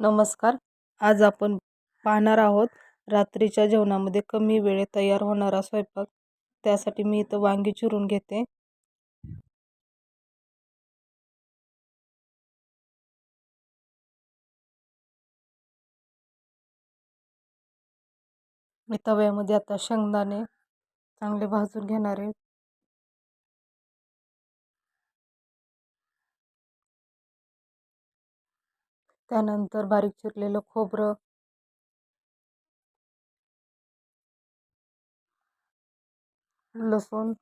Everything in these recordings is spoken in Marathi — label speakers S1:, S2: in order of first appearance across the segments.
S1: नमस्कार. आज आपण पाहणार आहोत रात्रीच्या जेवणामध्ये कमी वेळेत तयार होणारा स्वयंपाक. त्यासाठी मी इथं वांगी चिरून घेते. मी तव्यामध्ये आता शेंगदाणे चांगले भाजून घेणार त्यानंतर बारीक चिरलेलं खोबरं. लसूण.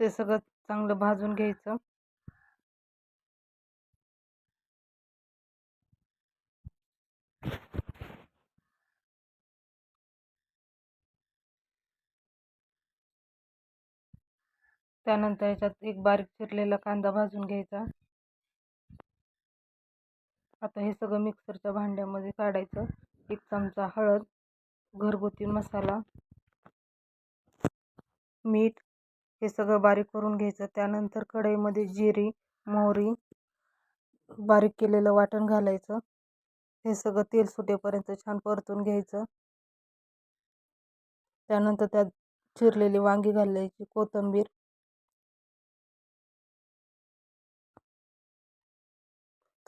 S1: ते सगळं चांगलं भाजून घ्यायचं. त्यानंतर याच्यात एक बारीक चिरलेला कांदा भाजून घ्यायचा. आता हे सगळं मिक्सरच्या भांड्यामध्ये काढायचं. एक चमचा हळद घरगुती मसाला मीठ हे सगळं बारीक करून घ्यायचं. त्यानंतर कढईमध्ये जिरी मोहरी बारीक केलेलं वाटण घालायचं. हे सगळं तेल सुटेपर्यंत छान परतून घ्यायचं. त्यानंतर त्यात चिरलेली वांगी घालायची कोथिंबीर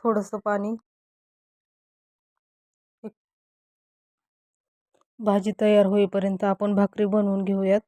S1: थोडंसं पाणी. भाजी तयार होईपर्यंत आपण भाकरी बनवून घेऊयात.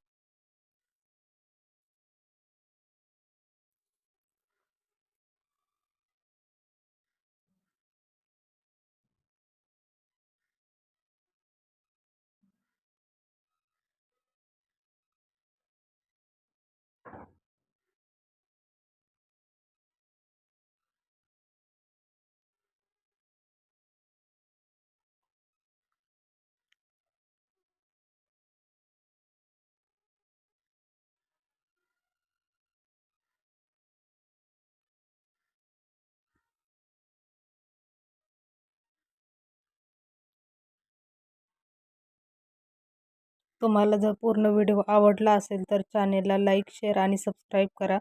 S1: तुम्हाला जर पूर्ण व्हिडिओ आवडला असेल तर चॅनेलला लाईक शेअर आणि सबस्क्राईब करा.